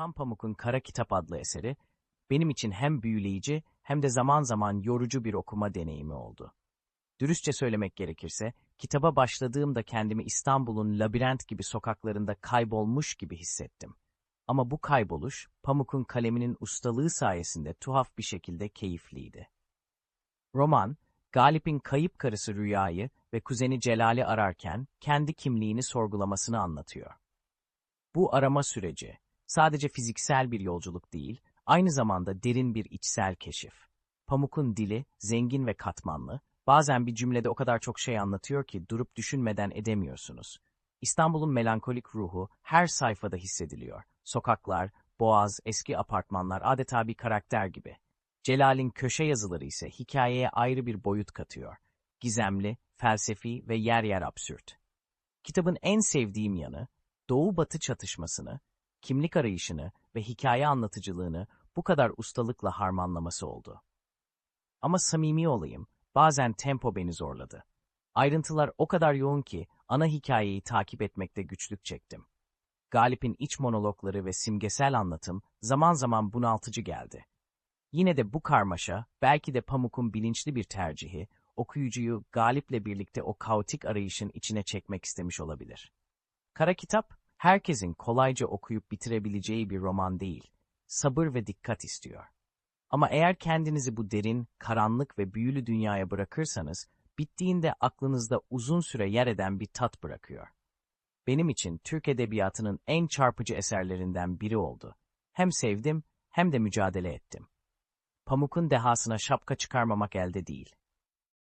Orhan Pamuk'un Kara Kitap adlı eseri, benim için hem büyüleyici hem de zaman zaman yorucu bir okuma deneyimi oldu. Dürüstçe söylemek gerekirse, kitaba başladığımda kendimi İstanbul'un labirent gibi sokaklarında kaybolmuş gibi hissettim. Ama bu kayboluş, Pamuk'un kaleminin ustalığı sayesinde tuhaf bir şekilde keyifliydi. Roman, Galip'in kayıp karısı Rüya'yı ve kuzeni Celal'i ararken kendi kimliğini sorgulamasını anlatıyor. Bu arama süreci, sadece fiziksel bir yolculuk değil, aynı zamanda derin bir içsel keşif. Pamuk'un dili zengin ve katmanlı, bazen bir cümlede o kadar çok şey anlatıyor ki durup düşünmeden edemiyorsunuz. İstanbul'un melankolik ruhu her sayfada hissediliyor. Sokaklar, boğaz, eski apartmanlar adeta bir karakter gibi. Celal'in köşe yazıları ise hikayeye ayrı bir boyut katıyor. Gizemli, felsefi ve yer yer absürt. Kitabın en sevdiğim yanı, doğu-batı çatışmasını, kimlik arayışını ve hikaye anlatıcılığını bu kadar ustalıkla harmanlaması oldu. Ama samimi olayım, bazen tempo beni zorladı. Ayrıntılar o kadar yoğun ki ana hikayeyi takip etmekte güçlük çektim. Galip'in iç monologları ve simgesel anlatım zaman zaman bunaltıcı geldi. Yine de bu karmaşa, belki de Pamuk'un bilinçli bir tercihi, okuyucuyu Galip'le birlikte o kaotik arayışın içine çekmek istemiş olabilir. Kara Kitap, herkesin kolayca okuyup bitirebileceği bir roman değil, sabır ve dikkat istiyor. Ama eğer kendinizi bu derin, karanlık ve büyülü dünyaya bırakırsanız, bittiğinde aklınızda uzun süre yer eden bir tat bırakıyor. Benim için Türk Edebiyatı'nın en çarpıcı eserlerinden biri oldu. Hem sevdim hem de mücadele ettim. Pamuk'un dehasına şapka çıkarmamak elde değil.